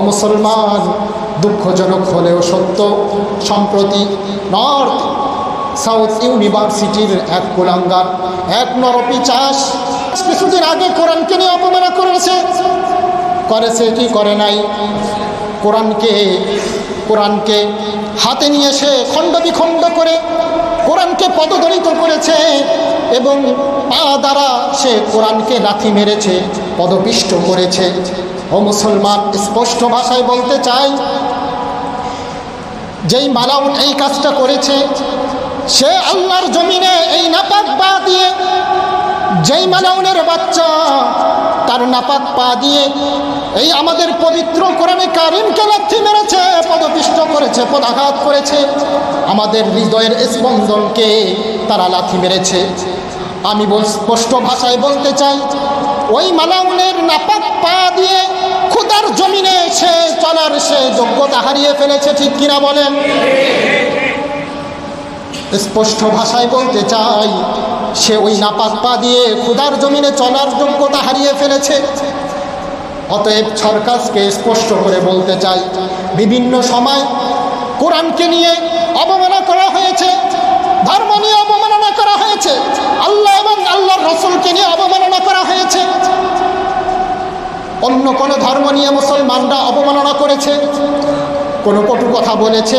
মুসলমান দুঃখজনক হলেও সত্য, সম্প্রতি নর্থ সাউথ ইউনিভার্সিটির এক কুলাঙ্গার, এক নরপি চাষ কিছুদিন আগে কোরআনকে নিয়ে অপমানা করেছে। করেছে কি করে নাই? কোরআনকে কোরআনকে হাতে নিয়ে সে খণ্ড বিখণ্ড করে কোরআনকে পদদলিত করেছে এবং পা দ্বারা সে কোরআনকে লাথি মেরেছে, পদপিষ্ট করেছে। ও মুসলমান, স্পষ্ট ভাষায় বলতে চাই, যেই মালাউন এই কাজটা করেছে, সে আল্লাহর জমিনে এই নাপাক পা দিয়ে, যেই মালাউনের বাচ্চা, তার নাপাক পা দিয়ে এই আমাদের পবিত্র কোরআনে কারিমকে লাথি মেরেছে, পদপিষ্ট করেছে, পদাঘাত করেছে। আমাদের হৃদয়ের স্পন্দনকে তারা লাথি মেরেছে। আমি স্পষ্ট ভাষায় বলতে চাই, ওই মালাউনের নাপাক পা দিয়ে খুদার জমিনে সে চলার সে যোগ্যতা হারিয়ে ফেলেছে, ঠিক কিনা বলেন? স্পষ্ট ভাষায় বলতে চাই, সে ওই নাপাক পা দিয়ে খুদার জমিনে চলার যোগ্যতা হারিয়ে ফেলেছে। অতএব সরকারকে স্পষ্ট করে বলতে চাই, বিভিন্ন সময় কোরআনকে নিয়ে অবমাননা করা হয়েছে, ধর্ম নিয়ে অবমাননা করা হয়েছে, আল্লাহ এবং আল্লাহর রসুলকে নিয়ে অবমাননা করা হয়েছে। অন্য কোনো ধর্ম নিয়ে মুসলমানরা অবমাননা করেছে, কোনো কটু কথা বলেছে,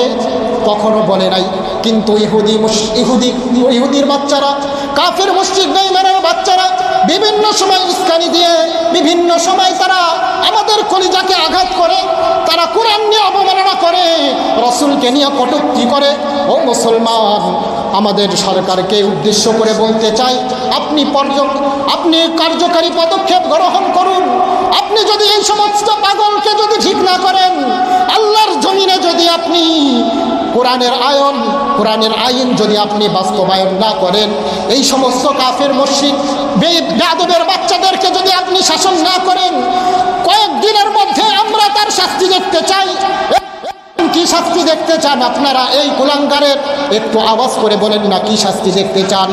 কখনো বলে নাই। কিন্তু ইহুদি ইহুদি, ইহুদির বাচ্চারা, কাফের মসজিদ বেইমানের বাচ্চারা বিভিন্ন সময় উস্কানি দিয়ে, বিভিন্ন সময় তারা আমাদের কলিজাকে আঘাত করে, তারা কোরআন নিয়ে অবমাননা করে রসুলকে নিয়ে কটুক্তি করে, ও মুসলমান, আমাদের সরকারকে উদ্দেশ্য করে বলতে চাই, আপনি পর্য আপনি কার্যকারী পদক্ষেপ গ্রহণ করুন। আপনি যদি এই সমস্ত পাগলকে যদি ঠিক না করেন, আল্লাহর জমিনে যদি আপনি কোরআনের আয়ন, কোরআনের আইন যদি আপনি বাস্তবায়ন না করেন, এই সমস্ত কাফের মসজিদ বেদবের বাচ্চাদেরকে যদি আপনি শাসন না করেন কয়েকদিনের মধ্যে আমরা তার শাস্তি দেখতে চাই কি শাস্তি দেখতে চান আপনারা এই কুলাঙ্গারের? একটু আওয়াজ করে বলেন না, কি শাস্তি দেখতে চান?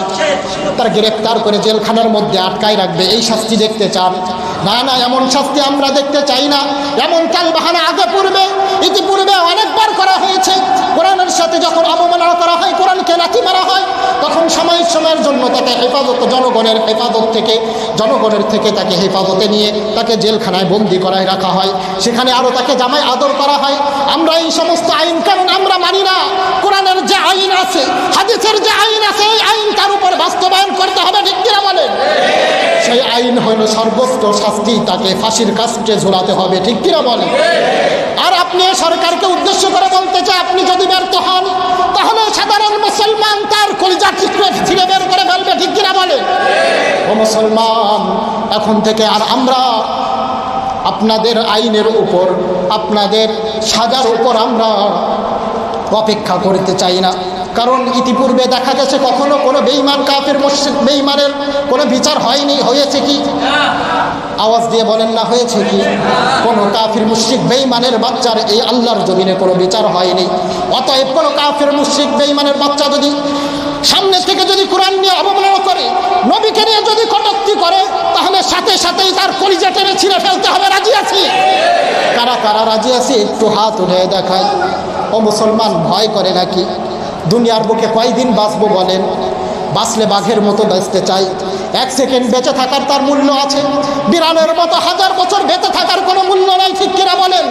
তার গ্রেফতার করে জেলখানার মধ্যে আটকায় রাখবে, এই শাস্তি দেখতে চান? না না, এমন শাস্তি আমরা দেখতে চাই না। এমন কাল বাহানা আগে পূর্বে, ইতিপূর্বে অনেকবার করা হয়েছে। কোরআনের সাথে যখন অবমাননা করা হয়, কোরআনকে লাথি মারা হয় সময় সময়ের জন্য তাকে হেফাজত, জনগণের হেফাজত থেকে, জনগণের থেকে তাকে হেফাজতে নিয়ে তাকে জেলখানায় বন্দি করায় রাখা হয়। সেখানে আরও তাকে জামাই আদর করা হয়। আমরা এই সমস্ত আইন কানুন আমরা মানি না। কোরআনের যে আইন আছে, হাদিসের যে আইন আছে, এই আইন তার উপর বাস্তবায়ন করতে হবে, ঠিক কিনা বলেন? সেই আইন হইল সর্বোচ্চ শাস্তি, তাকে ফাঁসির কাছে ঝোলাতে হবে, ঠিক কিনা বলেন? আর আপনি সরকারকে উদ্দেশ্য করে বলতে চাই আপনি যদি ব্যর্থ হন, তাহলে সাধারণ মুসলমান তার কলিজা ছিঁড়ে বের করে ফেলবে, ঠিক কিনা বলে? ও মুসলমান, এখন থেকে আর আমরা আপনাদের আইনের উপর, আপনাদের সাজার উপর আমরা অপেক্ষা করতে চাই না। কারণ ইতিপূর্বে দেখা গেছে কখনো কোনো বেইমান কাফের মসজিদ বেইমানের কোনো বিচার হয়নি, হয়েছে কি? আওয়াজ দিয়ে বলেন, না, হয়েছে কি? কোনো কাফির মুশ্রিক বেইমানের বাচ্চার এই আল্লাহর জমিনে কোনো বিচার হয়নি। অতএব কোনো কাফির মুশ্রিক বেইমানের বাচ্চা যদি সামনে থেকে যদি কোরআন নিয়ে অবমাননা করে, নবীকে নিয়ে যদি কটক্তি করে, তাহলে সাথে সাথেই তার কলিজা টেনে ছিঁড়ে ফেলতে হবে। রাজি আছি? কারা কারা রাজি আছি? একটু হাত উঠে দেখায় ও মুসলমান, ভয় করে নাকি? দুনিয়ার বুকে কয়দিন বাঁচবো বলেন? বাঁচলে বাঘের মতো বাঁচতে চাই। এক সেকেন্ড বেঁচে থাকার তার মূল্য আছে। বিড়ালের মতো হাজার বছর বেঁচে থাকার কোনো মূল্য নাই, ঠিক কিনা বলেন?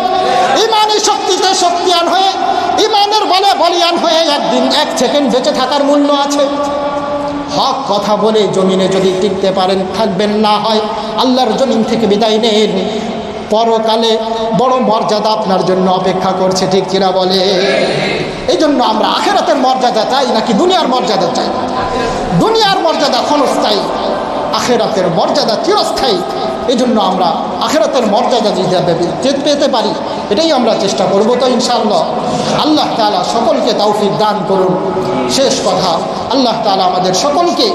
ইমানের শক্তিতে শক্তিয়ান হয়ে, ইমানের বলে বলিয়ান হয়ে একদিন এক সেকেন্ড বেঁচে থাকার মূল্য আছে। হক কথা বলে জমিনে যদি টিকতে পারেন, থাকবেন না হয় আল্লাহর জমিন থেকে বিদায় নেন। পরকালে বড় মর্যাদা আপনার জন্য অপেক্ষা করছে, ঠিক কিনা বলে এই জন্য আমরা আখেরাতের মর্যাদা চাই নাকি দুনিয়ার মর্যাদা চাই? ক্ষণস্থায়ী আখেরাতের মর্যাদা চিরস্থায়ী। এই জন্য আমরা আখেরাতের মর্যাদা যদি পেতে পারি। এটাই আমরা চেষ্টা করব তো ইনশাআল্লাহ। আল্লাহ তালা সকলকে তৌফিক দান করুন। শেষ কথা, আল্লাহ তালা আমাদের সকলকে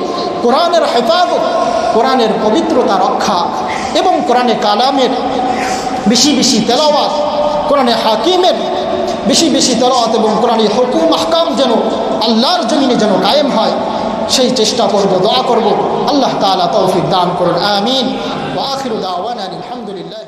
কোরআনের হেফাজত, কোরআনের পবিত্রতা রক্ষা এবং কোরআনে কালামের বেশি বেশি তেলাওয়াত, কোরআনে হাকিমের বেশি বেশি তেলাওয়াত এবং কোরআনে হুকুম, আহকাম যেন আল্লাহর জমিনে যেন কায়েম হয়। সেই চেষ্টা করব দোয়া করব। আল্লাহ তালা তৌফিক দান করুন আমিন। আখির আলহামদুলিল্লাহ